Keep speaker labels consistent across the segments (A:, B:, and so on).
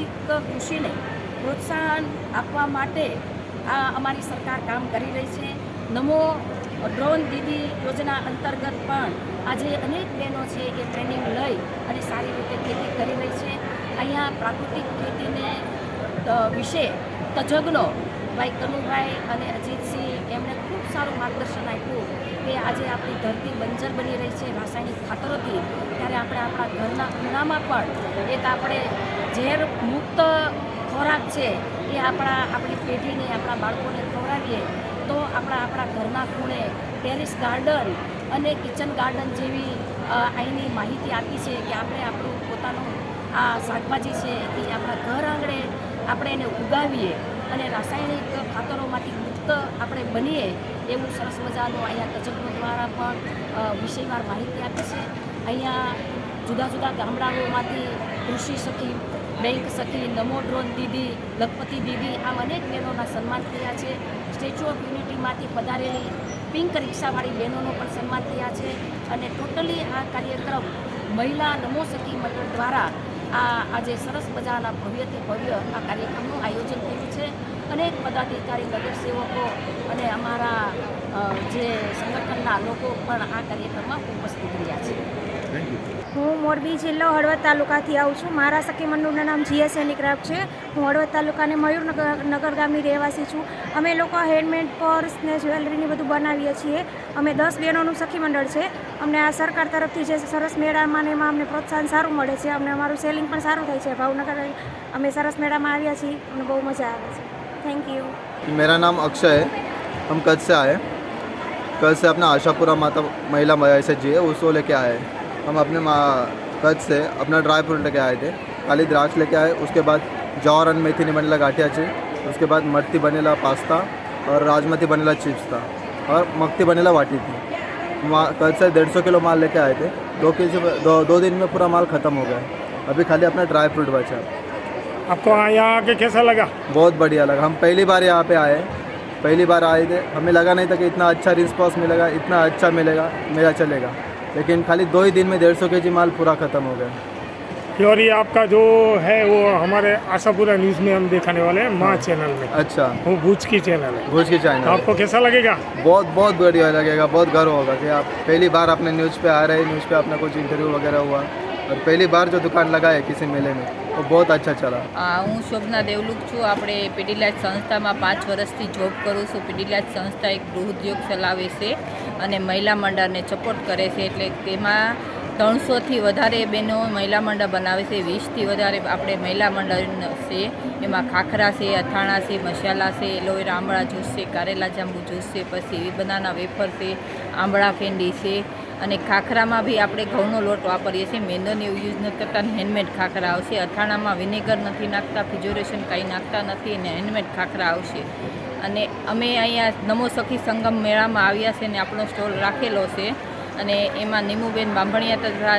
A: પ્રાકૃતિક કૃષિને પ્રોત્સાહન આપવા માટે આ અમારી સરકાર કામ કરી રહી છે. નમો ડ્રોન દીદી યોજના અંતર્ગત પણ આજે અનેક બહેનો છે એ ટ્રેનિંગ લઈ અને સારી રીતે ખેતી કરી રહી છે. અહીંયા પ્રાકૃતિક ખેતીને વિશે તજજ્ઞો ભાઈ કનુભાઈ અને અજીતસિંહ એમણે ખૂબ સારું માર્ગદર્શન આપ્યું કે આજે આપણી ધરતી બંજર બની રહી છે. રાસાયણિક ખાતરોથી. ત્યારે આપણે આપણા ઘરના ખૂણામાં પણ એક આપણે ઝેર મુક્ત ખોરાક છે એ આપણા આપણી પેઢીને, આપણા બાળકોને ખવડાવીએ, તો આપણા આપણા ઘરના ખૂણે ટેરિસ ગાર્ડન અને કિચન ગાર્ડન જેવી અહીંની માહિતી આપી છે કે આપણે આપણું પોતાનું આ શાકભાજી છે એ આપણા ઘર આંગણે આપણે એને ઉગાવીએ અને રાસાયણિક ખાતરોમાંથી મુક્ત આપણે બનીએ એવું સરસ મજાનું અહીંયા તજજ્ઞો દ્વારા પણ વિષયવાર માહિતી આપી છે. અહીંયા જુદા જુદા ગામડાઓમાંથી કૃષિ સખી બેંક સખી નમો ડ્રોન દીદી, લખપતિ દીદી આમ અનેક બહેનોના સન્માન થયા છે. સ્ટેચ્યુ ઓફ યુનિટીમાંથી પધારેલી પિંક રિક્ષાવાળી બહેનોનો પણ સન્માન થયા છે. અને ટોટલી આ કાર્યક્રમ મહિલા નમો સખી મંડળ દ્વારા આ આજે સરસ મજાના ભવ્યથી ભવ્ય આ કાર્યક્રમનું આયોજન થયું છે. અનેક પદાધિકારી, નગરસેવકો અને અમારા જે સંગઠનના લોકો પણ આ કાર્યક્રમમાં ઉપસ્થિત રહ્યા છે
B: થેન્ક યુ
C: હું મોરબી જિલ્લો હળવદ તાલુકાથી આવું છું મારા સખી મંડળનું નામ જીએસ હેન્ડીક્રાફ્ટ છે હું હળવદ તાલુકાને મયુરનગર નગર ગામની રહેવાસી છું અમે લોકો હેન્ડમેડ પર્સ ને જ્વેલરીને બધું બનાવીએ છીએ અમે દસ બહેનોનું સખી મંડળ છે અમને આ સરકાર તરફથી જે સરસ મેળામાં ને એમાં અમને પ્રોત્સાહન સારું મળે છે અમને અમારું સેલિંગ પણ સારું થાય છે ભાવનગર અમે સરસ મેળામાં આવ્યા છીએ અમને બહુ મજા આવે છે થેન્ક યુ
D: मेरा नाम अक्षय है हम कच्छ से आए कल से अपना आशापुरा माता महिला ऐसे जी है उसको लेके आए। हम अपने माँ कच्छ से अपना ड्राई फ्रूट लेके आए थे काली द्राक्ष लेके आए उसके बाद जौर और मेथी नहीं बनेला गाठिया ची उसके बाद मट्टी बनेला पास्ता और राजमती बनेला चिप्स था और मक्ती बनेला वाटी थी। कल से डेढ़ सौ किलो माल लेके आए थे दो के जी दो, दो दिन में पूरा माल ख़त्म हो गया। अभी खाली अपना ड्राई फ्रूट बचा।
B: आपको यहाँ आके कैसा लगा?
D: बहुत बढ़िया लगा। हम पहली बार यहाँ पे आए। पहली बार आए थे। हमें लगा नहीं था कि इतना अच्छा रिस्पॉन्स मिलेगा इतना अच्छा मिलेगा मेरा चलेगा। लेकिन खाली दो ही दिन में डेढ़ सौ के जी माल पूरा ख़त्म हो गया।
B: और ये आपका जो है वो हमारे आशापुरा न्यूज़ में हम दिखाने वाले हैं माँ चैनल में।
D: अच्छा।
B: वो भूज की चैनल है।
D: भुज की
B: तो
D: चाइना
B: आपको कैसा लगेगा?
D: बहुत बहुत बढ़िया लगेगा बहुत गर्व होगा कि आप पहली बार अपने न्यूज़ पे आ रहे हैं न्यूज़ पे अपना कुछ इंटरव्यू वगैरह हुआ। और पहली बार जो दुकान लगाए किसी मेले में वो बहुत अच्छा चला
E: આ હું શોભના દેવલુક છું આપણે પીડીલાઇટ સંસ્થામાં પાંચ વર્ષથી જોબ કરું છું પીડીલાઇટ સંસ્થા એક ગૃહ ઉદ્યોગ ચલાવે છે અને મહિલા મંડળને સપોર્ટ કરે છે એટલે તેમાં ત્રણસોથી વધારે બહેનો મહિલા મંડળ બનાવે છે વીસથી વધારે આપણે મહિલા મંડળ છે એમાં ખાખરા છે અથાણા છે મસાલા છે એલોવેરા આંબળા જ્યુસ છે કારેલા જાંબુ જ્યુસ છે પછી બનાના વેફર છે આંબળા કેન્ડી છે અને ખાખરામાં બી આપણે ઘઉંનો લોટ વાપરીએ છીએ. મેંદોને એવું યુઝ નથી કરતા હેન્ડમેડ ખાખરા આવશે. અથાણામાં વિનેગર નથી નાખતા ફિજોરેશન કાંઈ નાખતા નથી અને હેન્ડમેડ ખાખરા આવશે. અને અમે અહીંયા નમો સખી સંગમ મેળામાં આવ્યા છે અને આપણો સ્ટોલ રાખેલો છે. અને એમાં નીમુબેન બાંભણિયા તથા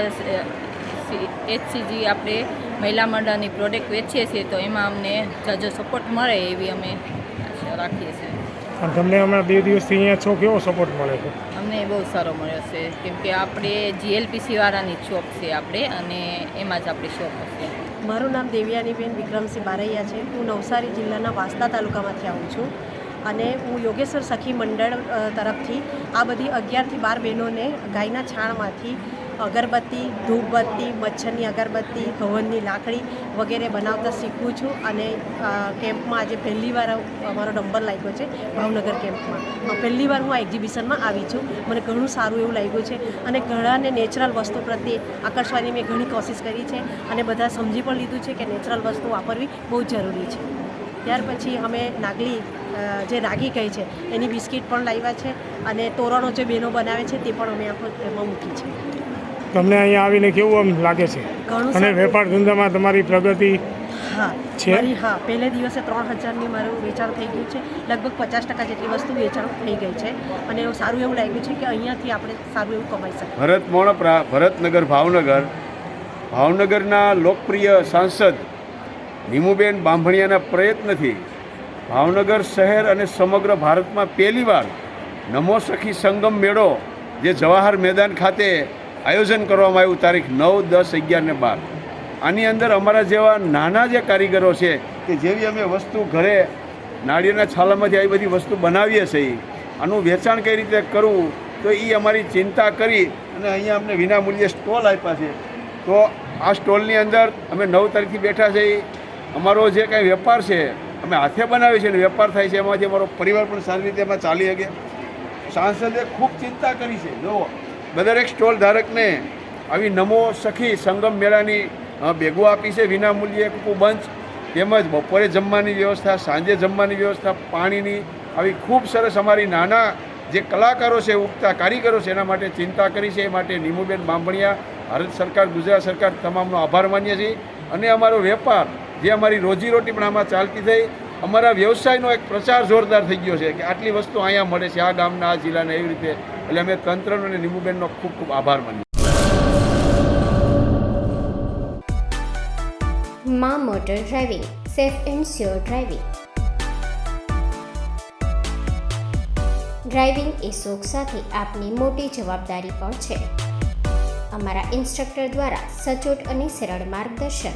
E: એચસીજી આપણે મહિલા મંડળની પ્રોડક્ટ વેચીએ છીએ તો એમાં અમને જાજો સપોર્ટ મળે એવી અમે રાખીએ છીએ.
B: અને તમને હમણાં બે દિવસથી અહીંયા છો કેવો સપોર્ટ મળે છે?
E: અમને બહુ સારો મળ્યો છે. કેમ કે આપણે જીએલપીસી વાળાની શોપ છે આપણે અને એમાં જ આપણી શોપ હશે.
F: મારું નામ દેવ્યાનીબેન વિક્રમસિંહ બારૈયા છે. હું નવસારી જિલ્લાના વાંસદા તાલુકામાંથી આવું છું અને હું યોગેશ્વર સખી મંડળ તરફથી આ બધી અગિયારથી બાર બહેનોને ગાયના છાણમાંથી અગરબત્તી, ધૂપબત્તી, મચ્છરની અગરબત્તી હવનની લાકડી વગેરે બનાવતા શીખું છું અને કેમ્પમાં આજે પહેલી વાર અમારો નંબર લાગ્યો છે ભાવનગર કેમ્પમાં. પહેલીવાર પહેલી વાર હું આ એક્ઝિબિશનમાં આવી છું. મને ઘણું સારું એવું લાગ્યું છે અને ઘણાને નેચરલ વસ્તુ પ્રત્યે આકર્ષવાની મેં ઘણી કોશિશ કરી છે અને બધા સમજી પણ લીધું છે કે નેચરલ વસ્તુ વાપરવી બહુ જરૂરી છે. ત્યાર પછી અમે નાગલી જે રાગી કહે છે એની બિસ્કિટ પણ લાવ્યા છે અને તોરણો જે બહેનો બનાવે છે તે પણ અમે આખો એમાં મૂકી છે.
B: તમને અહીંયા આવીને કેવું આમ લાગે છે? અને વેપાર ધંધામાં તમારી પ્રગતિ
F: હા
B: છે?
F: મારી હા પહેલે દિવસે ત્રણ હજારની મારું વેચાણ થઈ ગયું છે. લગભગ પચાસ ટકા જેટલી વસ્તુ વેચાણ થઈ ગઈ છે. અને એવું સારું એવું લાગ્યું છે કે અહીંયાથી આપણે સારું એવું કમાઈ શકીએ.
G: ભરત મોણપરા ભરતનગર ભાવનગર. ભાવનગરના લોકપ્રિય સાંસદ નીમુબેન બાંભણિયાના પ્રયત્નથી ભાવનગર શહેર અને સમગ્ર ભારતમાં પહેલીવાર નમો સખી સંગમ મેળો જે જવાહર મેદાન ખાતે આયોજન કરવામાં આવ્યું તારીખ નવ, દસ, અગિયાર ને બાર. આની અંદર અમારા જેવા નાના જે કારીગરો છે કે જેવી અમે વસ્તુ ઘરે નાળિયેરના છાલામાંથી આવી બધી વસ્તુ બનાવીએ છીએ, આનું વેચાણ કઈ રીતે કરવું, તો એ અમારી ચિંતા કરી અને અહીંયા અમને વિના મૂલ્યે સ્ટોલ આપ્યા છે. તો આ સ્ટોલની અંદર અમે નવ તારીખથી બેઠા છીએ અમારો જે કાંઈ વેપાર છે, અમે હાથે બનાવીએ છીએ અને વેપાર થાય છે, એમાંથી અમારો પરિવાર પણ સારી રીતે એમાં ચાલી શકે. સાંસદે ખૂબ ચિંતા કરી છે, જુઓ. દરેક સ્ટોલ ધારકને આવી નમો સખી સંગમ મેળાની ભેગો આપી છે વિનામૂલ્યે મૂલ્યે બંચ, તેમજ બપોરે જમવાની વ્યવસ્થા, સાંજે જમવાની વ્યવસ્થા, પાણીની, આવી ખૂબ સરસ અમારી નાના જે કલાકારો છે, ઉગતા કારીગરો છે, એના માટે ચિંતા કરી છે, એ માટે નીમુબેન બાંભણિયા, ભારત સરકાર, ગુજરાત સરકાર તમામનો આભાર માનીએ છીએ. અને અમારો વેપાર, જે અમારી રોજીરોટી પણ આમાં ચાલતી થઈ અમારા વ્યવસાયનો એક પ્રચાર જોરદાર થઈ ગયો છે કે આટલી વસ્તુ અહીંયા મળે છે, આ ગામના, આ જિલ્લાના એવી રીતે. એટલે અમે તંત્રનો અને નીમુબેનનો ખૂબ ખૂબ આભાર માનીએ
H: મા motor driving, safe and sure driving. Driving એ શોખ સાથે આપની મોટી જવાબદારી પણ છે. અમારા ઇન્સ્ટ્રક્ટર દ્વારા સચોટ અને સરળ માર્ગદર્શન